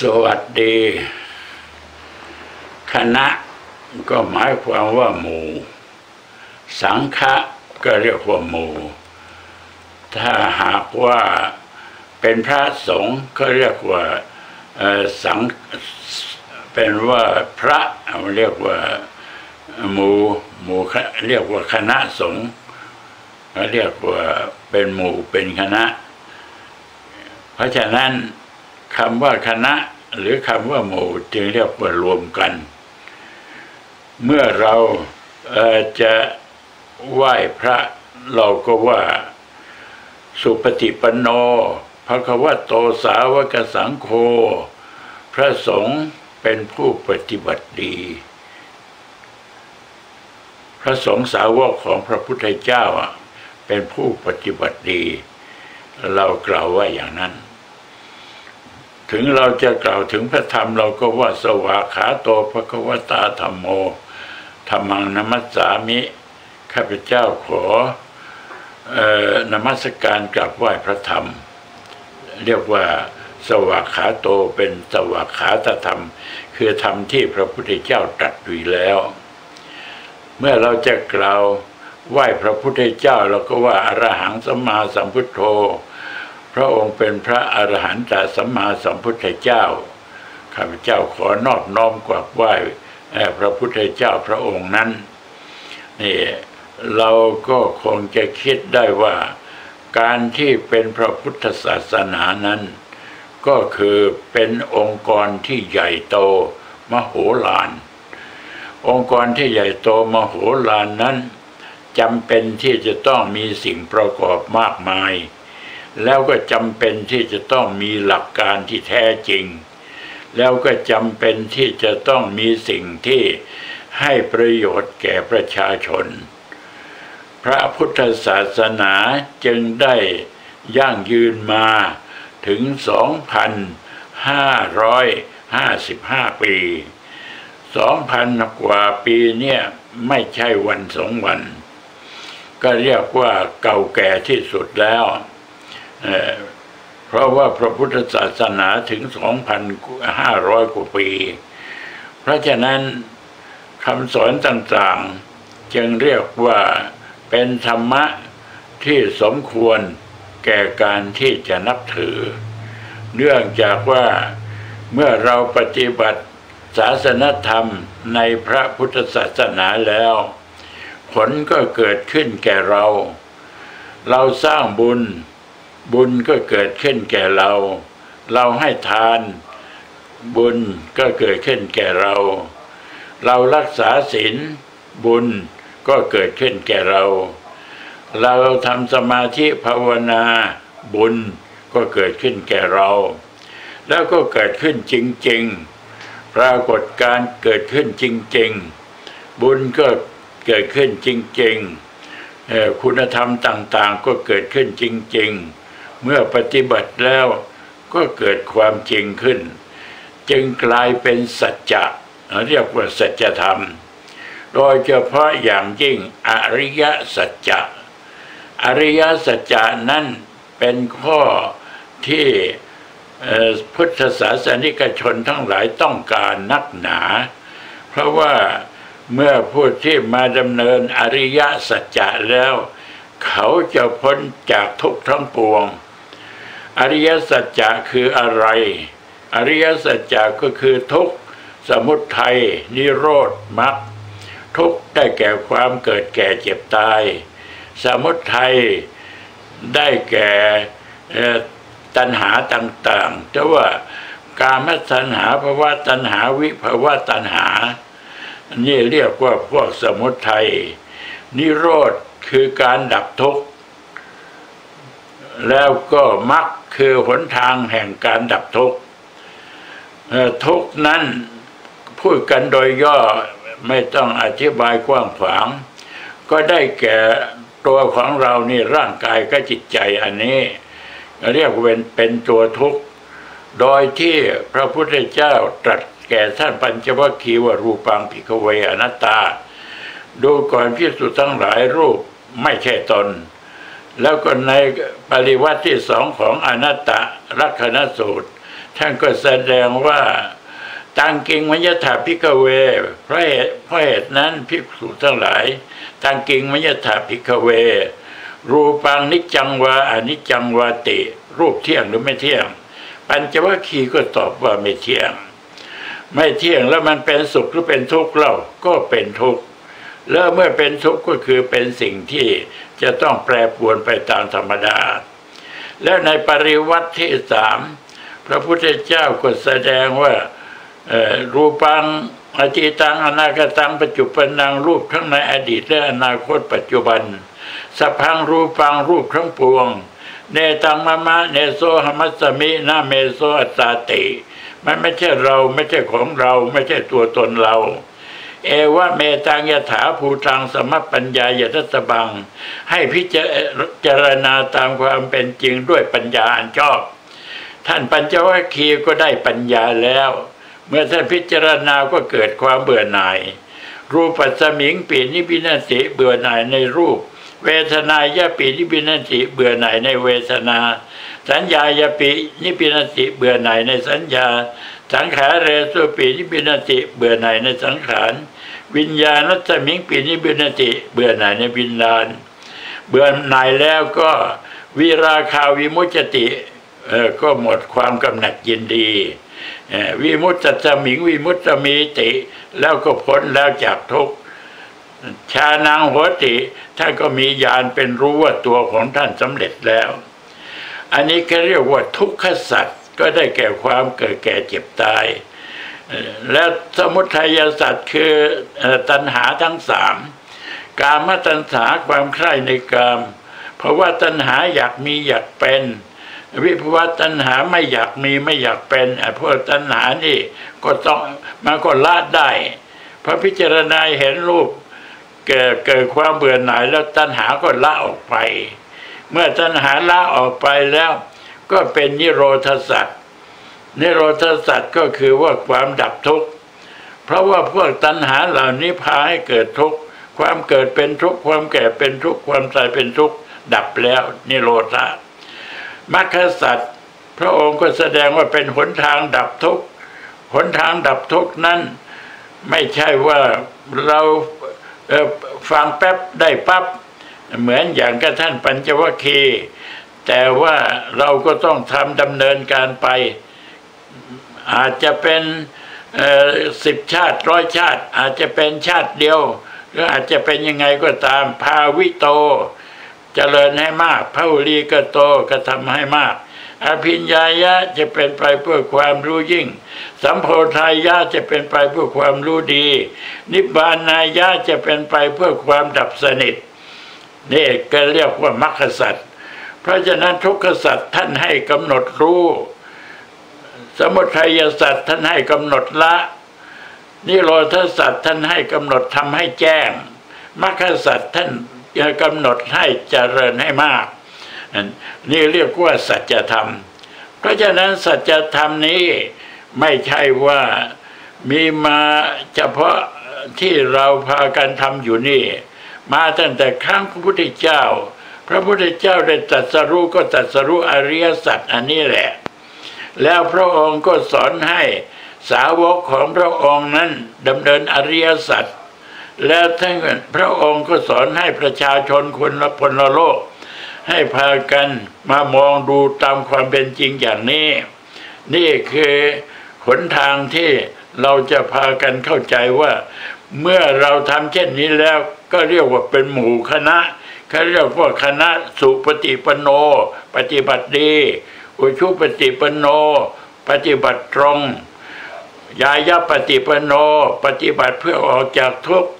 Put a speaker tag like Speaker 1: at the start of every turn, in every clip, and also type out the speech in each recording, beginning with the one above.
Speaker 1: สวัสดี คณะก็หมายความว่าหมู่ สังฆะก็เรียกว่าหมู่ ถ้าหากว่าเป็นพระสงฆ์ก็เรียกว่าสังเป็นว่าพระเรียกว่าหมู่หมู่เรียกว่าคณะสงฆ์เรียกว่าเป็นหมู่เป็นคณะ เพราะฉะนั้น คำว่าคณะหรือคำว่าหมู่จึงเรียกว่ารวมกัน เมื่อเราเจะไหว้พระเราก็ว่าสุปฏิปันโนภะควะโตสาวกสังโฆพระสงฆ์เป็นผู้ปฏิบัติดี พระสงฆ์สาวกของพระพุทธเจ้าเป็นผู้ปฏิบัติดี เรากล่าวว่าอย่างนั้น ถึงเราจะกล่าวถึงพระธรรมเราก็ว่าสวาขาโตภควตาธรรมโมธรรมังนมัสสามิข้าพเจ้าขอออนมัสการกราบไหว้พระธรรม เรียกว่าสวากขาโตเป็นสวากขาตธรรม คือธรรมที่พระพุทธเจ้าตรัสไว้แล้ว เมื่อเราจะกล่าวไหว้พระพุทธเจ้าเราก็ว่าอรหังสัมมาสัมพุทโธ พระองค์เป็นพระอรหันตสัมมาสัมพุทธเจ้าข้าพเจ้าขอนอบน้อมกราบไหว้พระพุทธเจ้าพระองค์นั้นนี่เราก็คงจะคิดได้ว่าการที่เป็นพระพุทธศาสนานั้น ก็คือเป็นองค์กรที่ใหญ่โตมโหฬารองค์กรที่ใหญ่โตมโหฬารนั้นจำเป็นที่จะต้องมีสิ่งประกอบมากมาย แล้วก็จำเป็นที่จะต้องมีหลักการที่แท้จริง แล้วก็จำเป็นที่จะต้องมีสิ่งที่ให้ประโยชน์แก่ประชาชน พระพุทธศาสนาจึงได้ย่างยืนมาถึง 2,555 ปี 2,000 กว่าปีเนี่ยไม่ใช่วันสองวัน ก็เรียกว่าเก่าแก่ที่สุดแล้ว เพราะว่าพระพุทธศาสนาถึง 2,500 กว่าปี เพราะฉะนั้นคำสอนต่างๆ จึงเรียกว่าเป็นธรรมะที่สมควรแก่การที่จะนับถือ เนื่องจากว่าเมื่อเราปฏิบัติศาสนธรรมในพระพุทธศาสนาแล้ว ผลก็เกิดขึ้นแก่เรา เราสร้างบุญ บุญก็เกิดขึ้นแก่เรา เราให้ทาน บุญก็เกิดขึ้นแก่เรา เรารักษาศีลบุญก็เกิดขึ้นแก่เรา เราทำสมาธิภาวนาบุญก็เกิดขึ้นแก่เรา แล้วก็เกิดขึ้นจริง ๆ ปรากฏการเกิดขึ้นจริง ๆ บุญก็เกิดขึ้นจริง ๆ คุณธรรมต่างๆ ก็เกิดขึ้นจริง ๆ เมื่อปฏิบัติแล้วก็เกิดความจริงขึ้น จึงกลายเป็นสัจจะเรียกว่าสัจธรรม โดยเฉพาะอย่างยิ่งอริยสัจจะอริยสัจจะนั้นเป็นข้อที่พุทธศาสนิกชนทั้งหลายต้องการนักหนา เพราะว่าเมื่อผู้ที่มาดำเนินอริยสัจจะแล้ว เขาจะพ้นจากทุกข์ทั้งปวง อริยสัจจะคืออะไร อริยสัจจะก็คือทุกข์สมุทัยนิโรธมรรคทุกข์ได้แก่ความเกิดแก่เจ็บตาย สมุทัยได้แก่ตัณหาต่างๆแต่ว่าการมตัณหาภาวะตัณหาวิภาวะตัณหา นี่เรียกว่าพวกสมุทัยนิโรธคือการดับทุกข์ แล้วก็มักคือหนทางแห่งการดับทุกข์ทุกนั้นพูดกันโดยย่อไม่ต้องอธิบายกว้างขวาง ก็ได้แก่ตัวของเรานี่ร่างกายก็จิตใจอันนี้ เรียกเป็นเป็นตัวทุกข์ โดยที่พระพุทธเจ้าตรัสแก่ท่านปัญจวัคคีย์ว่ารูปังพิกเวอนัตตา ดูก่อนพิสุทั้งหลายรูปไม่ใช่ตน แล้วก็ในปริวัติที่สองของอนัตตลักษณสูตร ท่านก็แสดงว่าตังกิงมัญญถาพิกเว เพราะเหตุเพราะเหตุนั้นภิกษุทั้งหลายตังกิงมัญญถาพิกเว รูปังนิจังวาอนิจังวาติ รูปเที่ยงหรือไม่เที่ยง ปัญจวัคคีย์ก็ตอบว่าไม่เที่ยง ไม่เที่ยงแล้วมันเป็นสุขหรือเป็นทุกข์เล่าก็เป็นทุกข์ แล้วเมื่อเป็นทุกข์ก็คือเป็นสิ่งที่จะต้องแปรปรวนไปตามธรรมดา แล้วในปริวัติที่สามพระพุทธเจ้าก็แสดงว่ารูปังอจิตังอนาคตังปัจจุบันนางรูปทั้งในอดีตและอนาคตปัจจุบันสัพพังรูปังรูปทั้งปวง เนตังมะมะเนโซหมัสมินาเมโซอัตตาติ มันไม่ใช่เราไม่ใช่ของเรา ไม่ใช่ตัวตนเรา เอวะเมตังยถาภูตังสมปัญญายทัตบัง ให้พิจารณาตามความเป็นจริงด้วยปัญญาอันชอบ ท่านปัญจวัคคีย์ก็ได้ปัญญาแล้ว เมื่อท่านพิจารณาก็เกิดความเบื่อหน่าย รูปัสมิงปีนิพินันติเบื่อหน่ายในรูป เวทนายาปีนิพินันติเบื่อหน่ายในเวทนา สัญญายาปีนิพินันติเบื่อหน่ายในสัญญา สังขารเรสุปีนิพินันติเบื่อหน่ายในสังขาร วิญญาณัตมิงปีนิพินันติเบื่อหน่ายในวิญญาณ เบื่อหน่ายแล้วก็วิราคาวิมุจติเออก็หมดความกำหนัดยินดี วิมุตตะมิงวิมุตตมีติ แล้วก็พ้นแล้วจากทุกชานางหัวติท่านก็มีญาณเป็นรู้ว่าตัวของท่านสำเร็จแล้ว อันนี้ก็เรียกว่าทุกขสัตว์ ก็ได้แก่ความเกิดแก่เจ็บตาย และสมุทัยสัตว์คือตัณหาทั้งสามกามตัณหาความใคร่ในกามเพราะว่าตัณหาอยากมีอยากเป็น วิภวตัณหาไม่อยากมีไม่อยากเป็นไอ้พวกตัณหานี่ก็ต้องมันก็ละได้พระพิจารณาเห็นรูปเกิดเกิดความเบื่อหน่ายแล้วตัณหาก็ละออกไป เมื่อตัณหาละออกไปแล้ว ก็เป็นนิโรธสัตว์นิโรธสัตว์ก็คือว่าความดับทุกข์เพราะว่าพวกตัณหาเหล่านี้พาให้เกิดทุกข์ความเกิดเป็นทุกข์ความแก่เป็นทุกข์ความตายเป็นทุกข์ดับแล้วนิโรธามรรคสัตว์พระองค์ก็แสดงว่าเป็นหนทางดับทุกข์หนทางดับทุกข์นั้น ไม่ใช่ว่าเราฟังแป๊บได้ปั๊บเหมือนอย่างกับท่านปัญจวัคคีย์ แต่ว่าเราก็ต้องทำดำเนินการไป อาจจะเป็นสิบชาติร้อยชาติ อาจจะเป็นชาติเดียว หรืออาจจะเป็นยังไงก็ตามภาวิโตเจริญให้มากพระอุลีก็โตก็ทำให้มากอภิญญายะจะเป็นไปเพื่อความรู้ยิ่ง สัมโพธายะจะเป็นไปเพื่อความรู้ดี นิบานายะจะเป็นไปเพื่อความดับสนิทนี่ก็เรียกว่ามรรคสัตว เพราะฉะนั้นทุกขสัตว์ท่านให้กำหนดรู้ สมุทัยสัตว์ท่านให้กำหนดละ นิโรธสัตว์ท่านให้กำหนดทำให้แจ้งมรรคสัตว์ท่านกำหนดให้เจริญให้มาก นี่เรียกว่าสัจธรรม เพราะฉะนั้นสัจธรรมนี้ไม่ใช่ว่ามีมาเฉพาะที่เราพากันทำอยู่นี่ มาตั้งแต่ครั้งพระพุทธเจ้า พระพุทธเจ้าได้ตรัสรู้ก็ตรัสรู้อริยสัจอันนี้แหละ แล้วพระองค์ก็สอนให้สาวกของพระองค์นั้นดำเนินอริยสัจแล้วท่านพระองค์ก็สอนให้ประชาชนคนละพลโลก ให้พากันมามองดูตามความเป็นจริงอย่างนี้ นี่คือหนทางที่เราจะพากันเข้าใจว่า เมื่อเราทำเช่นนี้แล้วก็เรียกว่าเป็นหมู่คณะ เขาเรียกว่าคณะสุปฏิปโน ปฏิบัติดี อุชุปฏิปโน ปฏิบัติตรง ยายาปฏิปโน ปฏิบัติเพื่อออกจากทุกข์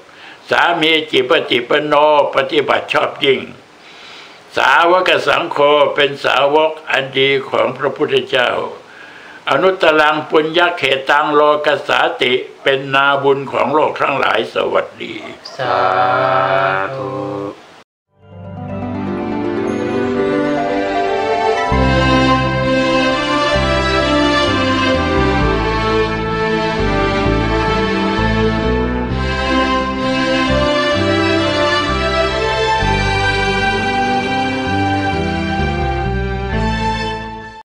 Speaker 1: สามีจิปฏิปโน ปฏิบัติชอบยิ่ง สาวกสังโฆเป็นสาวกอันดีของพระพุทธเจ้า อนุตตังปุญญเขตังโลกสาติเป็นนาบุญของโลกทั้งหลายสวัสดี
Speaker 2: สาธุ